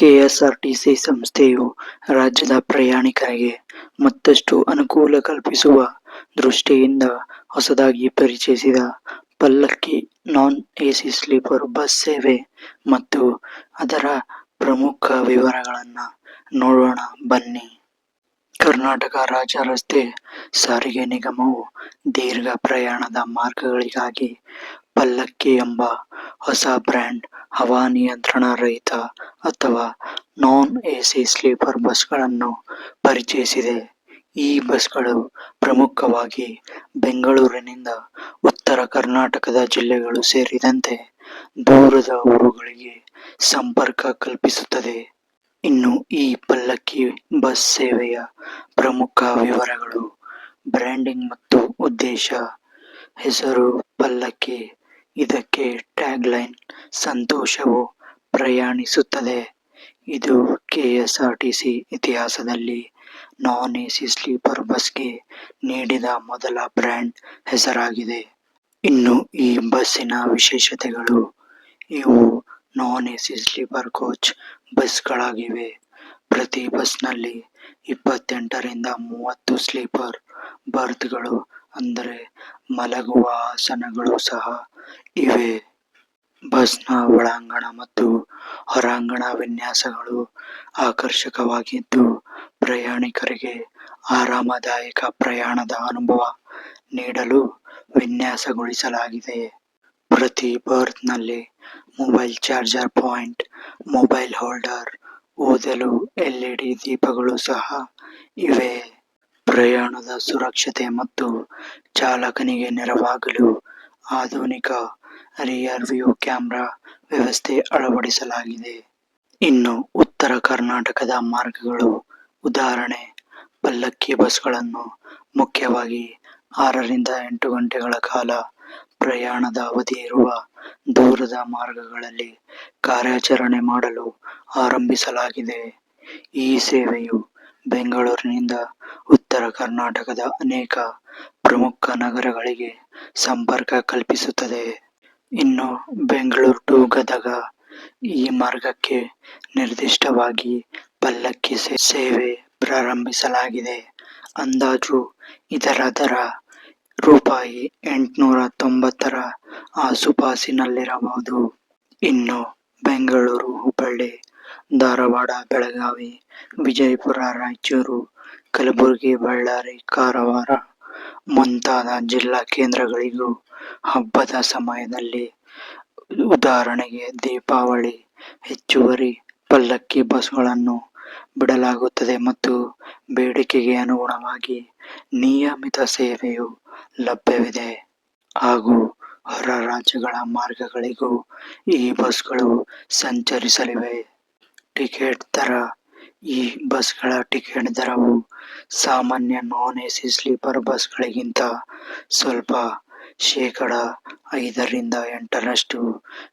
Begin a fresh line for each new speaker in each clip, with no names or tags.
KSRTC ಸಂಸ್ಥೆಯು ರಾಜ್ಯದ ಪ್ರಯಾಣಿಕರಿಗೆ ಮತ್ತಷ್ಟು ಅನುಕೂಲ ಕಲ್ಪಿಸುವ ದೃಷ್ಟಿಯಿಂದ ಹೊಸದಾಗಿ ಪರಿಚಯಿಸಿದ ಪಲ್ಲಕ್ಕಿ ನಾನ್ ಎಸಿ ಸ್ಲೀಪರ್ ಬಸ್ ಸೇವೆ ಮತ್ತು ಅದರ ಪ್ರಮುಖ ವಿವರಗಳನ್ನ ನೋಡೋಣ, ಬನ್ನಿ. ಕರ್ನಾಟಕ ರಾಜ್ಯ ರಸ್ತೆ ಸಾರಿಗೆ ನಿಗಮವು ದೀರ್ಘ ಪ್ರಯಾಣದ ಮಾರ್ಗಗಳಿಗಾಗಿ ಪಲ್ಲಕ್ಕಿ ಎಂಬ ಹೊಸ ಬ್ರ್ಯಾಂಡ್ ಹವಾನಿಯಂತ್ರಣ ರಹಿತ ಅಥವಾ ನಾನ್ ಎಸಿ ಸ್ಲೀಪರ್ ಬಸ್ಗಳನ್ನು ಪರಿಚಯಿಸಿದೆ. ಈ ಬಸ್ಗಳು ಪ್ರಮುಖವಾಗಿ ಬೆಂಗಳೂರಿನಿಂದ ಉತ್ತರ ಕರ್ನಾಟಕದ ಜಿಲ್ಲೆಗಳು ಸೇರಿದಂತೆ ದೂರದ ಊರುಗಳಿಗೆ ಸಂಪರ್ಕ ಕಲ್ಪಿಸುತ್ತದೆ. ಇನ್ನು ಈ ಪಲ್ಲಕ್ಕಿ ಬಸ್ ಸೇವೆಯ ಪ್ರಮುಖ ವಿವರಗಳು ಬ್ರ್ಯಾಂಡಿಂಗ್ ಮತ್ತು ಉದ್ದೇಶ, ಹೆಸರು, ಪಲ್ಲಕ್ಕಿ ಇದಕ್ಕೆ ಟ್ಯಾಗ್ಲೈನ್ ಸಂತೋಷವು ಪ್ರಯಾಣಿಸುತ್ತದೆ. ಇದು ಕೆಎಸ್ಆರ್ಟಿಸಿ ಇತಿಹಾಸದಲ್ಲಿ ನಾನ್ ಎಸಿ ಸ್ಲೀಪರ್ ಬಸ್ಗೆ ನೀಡಿದ ಮೊದಲ ಬ್ರ್ಯಾಂಡ್ ಹೆಸರಾಗಿದೆ. ಇನ್ನು ಈ ಬಸ್ಸಿನ ವಿಶೇಷತೆಗಳು, ಇವು ನಾನ್ ಎಸಿ ಸ್ಲೀಪರ್ ಕೋಚ್ ಬಸ್ಗಳಾಗಿವೆ. ಪ್ರತಿ ಬಸ್ನಲ್ಲಿ ಇಪ್ಪತ್ತೆಂಟರಿಂದ ಮೂವತ್ತು ಸ್ಲೀಪರ್ ಬರ್ತ್ಗಳು ಅಂದರೆ ಮಲಗುವ ಆಸನಗಳು ಸಹ ಇವೆ. ಬಸ್ನ ಒಳಾಂಗಣ ಮತ್ತು ಹೊರಾಂಗಣ ವಿನ್ಯಾಸಗಳು ಆಕರ್ಷಕವಾಗಿದ್ದು, ಪ್ರಯಾಣಿಕರಿಗೆ ಆರಾಮದಾಯಕ ಪ್ರಯಾಣದ ಅನುಭವ ನೀಡಲು ವಿನ್ಯಾಸಗೊಳಿಸಲಾಗಿದೆ. ಪ್ರತಿ ಬರ್ತ್ನಲ್ಲಿ mobile charger point, mobile holder, ಓದಲು ಎಲ್ಇಡಿ ದೀಪಗಳು ಸಹ ಇವೆ. ಪ್ರಯಾಣದ ಸುರಕ್ಷತೆ ಮತ್ತು ಚಾಲಕನಿಗೆ ನೆರವಾಗಲು ಆಧುನಿಕ ರಿಯರ್ ವ್ಯೂ ಕ್ಯಾಮ್ರಾ ವ್ಯವಸ್ಥೆ ಅಳವಡಿಸಲಾಗಿದೆ. ಇನ್ನು ಉತ್ತರ ಕರ್ನಾಟಕದ ಮಾರ್ಗಗಳು, ಉದಾಹರಣೆ, ಪಲ್ಲಕ್ಕಿ ಬಸ್ಗಳನ್ನು ಮುಖ್ಯವಾಗಿ ಆರರಿಂದ ಎಂಟು ಗಂಟೆಗಳ ಕಾಲ ಪ್ರಯಾಣದ ಅವಧಿ ಇರುವ ದೂರದ ಮಾರ್ಗಗಳಲ್ಲಿ ಕಾರ್ಯಾಚರಣೆ ಮಾಡಲು ಆರಂಭಿಸಲಾಗಿದೆ. ಈ ಸೇವೆಯು ಬೆಂಗಳೂರಿನಿಂದ ಉತ್ತರ ಕರ್ನಾಟಕದ ಅನೇಕ ಪ್ರಮುಖ ನಗರಗಳಿಗೆ ಸಂಪರ್ಕ ಕಲ್ಪಿಸುತ್ತದೆ. ಇನ್ನು ಬೆಂಗಳೂರು ಟು ಗದಗ ಈ ಮಾರ್ಗಕ್ಕೆ ನಿರ್ದಿಷ್ಟವಾಗಿ ಪಲ್ಲಕ್ಕಿ ಸೇವೆ ಪ್ರಾರಂಭಿಸಲಾಗಿದೆ. ಅಂದಾಜು ಇದರ ದರ ರೂಪಾಯಿ ಎಂಟುನೂರ ತೊಂಬತ್ತರ ಆಸುಪಾಸಿನಲ್ಲಿರಬಹುದು. ಇನ್ನು ಬೆಂಗಳೂರು, ಹುಬ್ಬಳ್ಳಿ ಧಾರವಾಡ, ಬೆಳಗಾವಿ, ವಿಜಯಪುರ ರಾಯಚೂರು, ಕಲಬುರಗಿ, ಬಳ್ಳಾರಿ, ಕಾರವಾರ ಮುಂತಾದ ಜಿಲ್ಲಾ ಕೇಂದ್ರಗಳಿಗೂ ಹಬ್ಬದ ಸಮಯದಲ್ಲಿ ಉದಾಹರಣೆಗೆ ದೀಪಾವಳಿ, ಹೆಚ್ಚುವರಿ ಪಲ್ಲಕ್ಕಿ ಬಸ್ಗಳನ್ನು ಬಿಡಲಾಗುತ್ತದೆ ಮತ್ತು ಬೇಡಿಕೆಗೆ ಅನುಗುಣವಾಗಿ ನಿಯಮಿತ ಸೇವೆಯು ಲಭ್ಯವಿದೆ. ಹಾಗೂ ಹೊರ ರಾಜ್ಯಗಳ ಮಾರ್ಗಗಳಿಗೂ ಈ ಬಸ್ಗಳು ಸಂಚರಿಸಲಿವೆ. ಟಿಕೆಟ್ ದರ, ಈ ಬಸ್ಗಳ ಟಿಕೆಟ್ ದರವು ಸಾಮಾನ್ಯ ನಾನ್ ಎಸಿ ಸ್ಲೀಪರ್ ಬಸ್ಗಳಿಗಿಂತ ಸ್ವಲ್ಪ ಶೇಕಡ ಐದರಿಂದ ಎಂಟರಷ್ಟು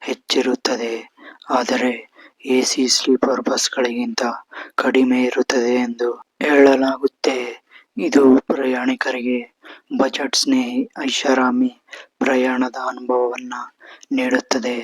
ಹೆಚ್ಚಿರುತ್ತದೆ. ಆದರೆ ಎಸಿ ಸ್ಲೀಪರ್ ಬಸ್ಗಳಿಗಿಂತ ಕಡಿಮೆ ಇರುತ್ತದೆ ಎಂದು ಹೇಳಲಾಗುತ್ತೆ. ಇದು ಪ್ರಯಾಣಿಕರಿಗೆ ಬಜೆಟ್ ಸ್ನೇಹಿ, ಐಷಾರಾಮಿ ಪ್ರಯಾಣದ ಅನುಭವವನ್ನ ನೀಡುತ್ತದೆ.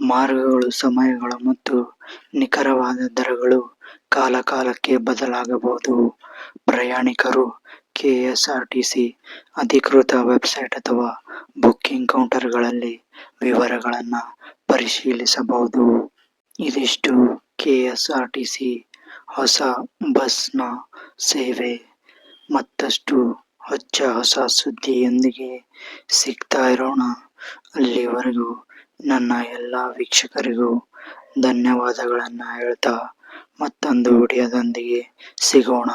ಮಾರ್ಗಗಳು, ಸಮಯಗಳು ಮತ್ತು ನಿಖರವಾದ ದರಗಳು ಕಾಲಕಾಲಕ್ಕೆ ಬದಲಾಗಬಹುದು. ಪ್ರಯಾಣಿಕರು ಕೆಎಸ್ಆರ್ಟಿಸಿ ಅಧಿಕೃತ ವೆಬ್ಸೈಟ್ ಅಥವಾ ಬುಕ್ಕಿಂಗ್ ಕೌಂಟರ್ಗಳಲ್ಲಿ ವಿವರಗಳನ್ನು ಪರಿಶೀಲಿಸಬಹುದು. ಇದಿಷ್ಟು ಕೆಎಸ್ಆರ್ಟಿಸಿ ಹೊಸ ಬಸ್ನ ಸೇವೆ. ಮತ್ತಷ್ಟು ಹೊಚ್ಚ ಹೊಸ ಸುದ್ದಿಯೊಂದಿಗೆ ಸಿಗ್ತಾ ಇರೋಣ. ಅಲ್ಲಿವರೆಗೂ ನನ್ನ ಎಲ್ಲ ವೀಕ್ಷಕರಿಗೂ ಧನ್ಯವಾದಗಳನ್ನು ಹೇಳ್ತಾ ಮತ್ತೊಂದು ವಿಡಿಯೋದೊಂದಿಗೆ ಸಿಗೋಣ.